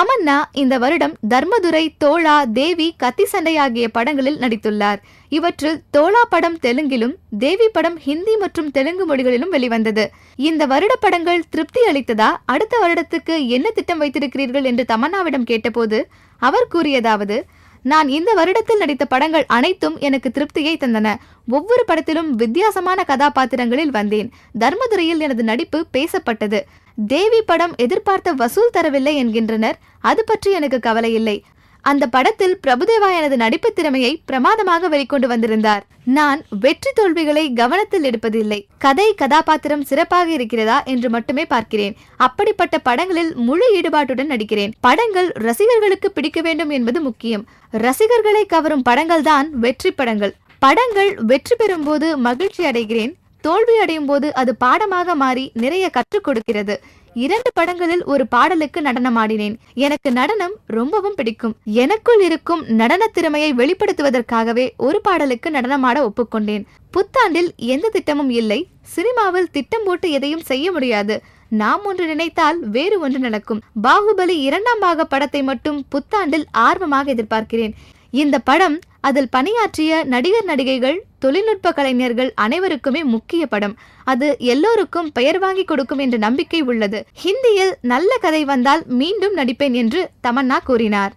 தமன்னா இந்த வருடம் தர்மதுரை தோழா தேவி கத்தி சண்டை ஆகிய படங்களில் நடித்துள்ளார். இவற்றில் தோழா படம் தெலுங்கிலும் தேவி படம் ஹிந்தி மற்றும் தெலுங்கு மொழிகளிலும் வெளிவந்தது. இந்த வருட படங்கள் திருப்தி அளித்ததா? அடுத்த வருடத்துக்கு என்ன திட்டம் வைத்திருக்கிறீர்கள் என்று தமன்னாவிடம் கேட்டபோது அவர் கூறியதாவது நான் இந்த வருடத்தில் நடித்த படங்கள் அனைத்தும் எனக்கு திருப்தியை தந்தன. ஒவ்வொரு படத்திலும் வித்தியாசமான கதாபாத்திரங்களில் வந்தேன். தர்மதுரையில் எனது நடிப்பு பேசப்பட்டது. தேவி படம் எதிர்பார்த்த வசூல் தரவில்லை என்கின்றனர். அது பற்றி எனக்கு கவலை இல்லை. அந்த படத்தில் பிரபுதேவா எனது நடிப்பு திறமையை பிரமாதமாக வெளிக்கொண்டு வந்திருந்தார். நான் வெற்றி தோல்விகளை கவனத்தில் எடுப்பதில்லை. கதை கதாபாத்திரம் சிறப்பாக இருக்கிறதா என்று மட்டுமே பார்க்கிறேன். அப்படிப்பட்ட படங்களில் முழு ஈடுபாட்டுடன் நடிக்கிறேன். படங்கள் ரசிகர்களுக்கு பிடிக்க வேண்டும் என்பது முக்கியம். ரசிகர்களை கவரும் படங்கள் தான் வெற்றி படங்கள். படங்கள் வெற்றி பெறும்போது மகிழ்ச்சி அடைகிறேன். தோல்வி அடையும் போது அது பாடமாக மாறி நிறைய கற்றுக் கொடுக்கிறது. இரண்டு படங்களில் ஒரு பாடலுக்கு நடனமாடினேன். எனக்கு நடனம் ரொம்பவும் பிடிக்கும். எனக்குள் இருக்கும் நடன திறமையை வெளிப்படுத்துவதற்காகவே ஒரு பாடலுக்கு நடனமாட ஒப்புக்கொண்டேன். புத்தாண்டில் எந்த திட்டமும் இல்லை. சினிமாவில் திட்டம் போட்டு எதையும் செய்ய முடியாது. நாம் ஒன்று நினைத்தால் வேறு ஒன்று நடக்கும். பாகுபலி இரண்டாம் பாக படத்தை மட்டும் புத்தாண்டில் ஆர்வமாக எதிர்பார்க்கிறேன். இந்த படம் அதில் பணியாற்றிய நடிகர் நடிகைகள் தொழில்நுட்ப கலைஞர்கள் அனைவருக்குமே முக்கிய படம். அது எல்லோருக்கும் பெயர் வாங்கி கொடுக்கும் என்ற நம்பிக்கை உள்ளது. ஹிந்தியில் நல்ல கதை வந்தால் மீண்டும் நடிப்பேன் என்று தமன்னா கூறினார்.